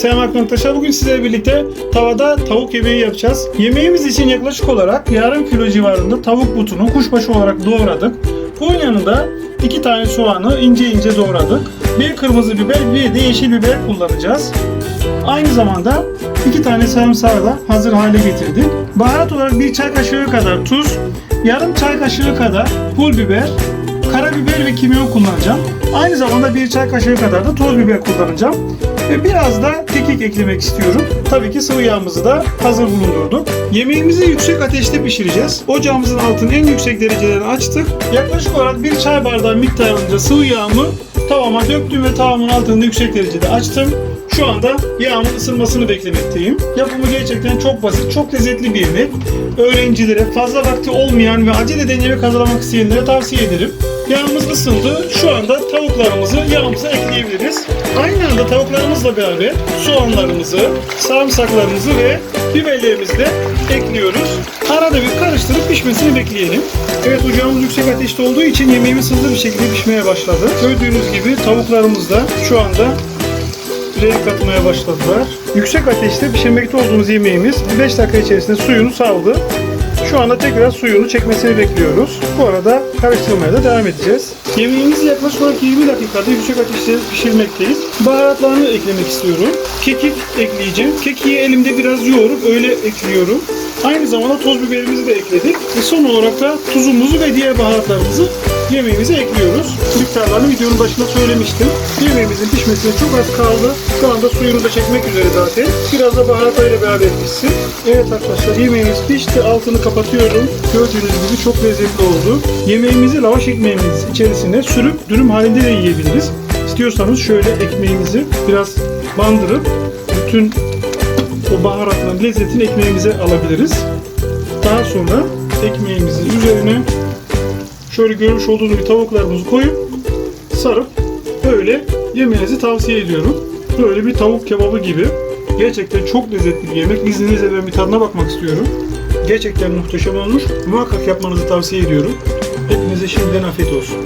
Selam arkadaşlar. Bugün sizlerle birlikte tavada tavuk yemeği yapacağız. Yemeğimiz için yaklaşık olarak yarım kilo civarında tavuk butunu kuşbaşı olarak doğradık. Bunun yanında iki tane soğanı ince ince doğradık. Bir kırmızı biber, bir de yeşil biber kullanacağız. Aynı zamanda iki tane sarımsağı da hazır hale getirdik. Baharat olarak bir çay kaşığı kadar tuz, yarım çay kaşığı kadar pul biber, karabiber ve kimyon kullanacağım. Aynı zamanda bir çay kaşığı kadar da toz biber kullanacağım. Ve biraz da kekik eklemek istiyorum. Tabii ki sıvı yağımızı da hazır bulundurduk. Yemeğimizi yüksek ateşte pişireceğiz. Ocağımızın altını en yüksek dereceden açtık. Yaklaşık olarak bir çay bardağı miktarınca sıvı yağımı tavama döktüm ve tavamın altını yüksek derecede açtım. Şu anda yağımın ısınmasını beklemekteyim. Yapımı gerçekten çok basit, çok lezzetli bir yemek. Öğrencilere, fazla vakti olmayan ve aceleden yemek hazırlamak isteyenlere tavsiye ederim. Yağımız ısındı. Şu anda tavuklarımızı yağımıza ekleyebiliriz. Aynı anda tavuklarımızla beraber soğanlarımızı, sarımsaklarımızı ve biberlerimizi de ekliyoruz. Arada bir karıştırıp pişmesini bekleyelim. Evet ocağımız yüksek ateşte olduğu için yemeğimiz hızlı bir şekilde pişmeye başladı. Gördüğünüz gibi tavuklarımız da şu anda renk katmaya başladılar. Yüksek ateşte pişirmekte olduğumuz yemeğimiz 5 dakika içerisinde suyunu saldı. Şu anda tekrar suyunu çekmesini bekliyoruz. Bu arada karıştırmaya da devam edeceğiz. Yemeğimizi yaklaşık olarak 20 dakikada yüksek ateşte pişirmekteyiz. Baharatlarını eklemek istiyorum. Kekik ekleyeceğim. Kekiği elimde biraz yoğurup öyle ekliyorum. Aynı zamanda toz biberimizi de ekledik. Ve son olarak da tuzumuzu ve diğer baharatlarımızı yemeğimize ekliyoruz. Miktarlarını videonun başında söylemiştim. Yemeğimizin pişmesine çok az kaldı. Şu anda suyunu da çekmek üzere zaten. Biraz da baharatlarıyla beraber pişsin. Evet arkadaşlar yemeğimiz pişti. Altını kapatıyorum. Gördüğünüz gibi çok lezzetli oldu. Yemeğimizi lavaş ekmeğimiz içerisine sürüp dürüm halinde de yiyebiliriz. İstiyorsanız şöyle ekmeğimizi biraz bandırıp bütün o baharatların lezzetini ekmeğimize alabiliriz. Daha sonra ekmeğimizin üzerine şöyle görmüş olduğunuz gibi tavuklarımızı koyup sarıp böyle yemenizi tavsiye ediyorum. Böyle bir tavuk kebabı gibi. Gerçekten çok lezzetli bir yemek. İzninizle ben bir tadına bakmak istiyorum. Gerçekten muhteşem olmuş. Muhakkak yapmanızı tavsiye ediyorum. Hepinize şimdiden afiyet olsun.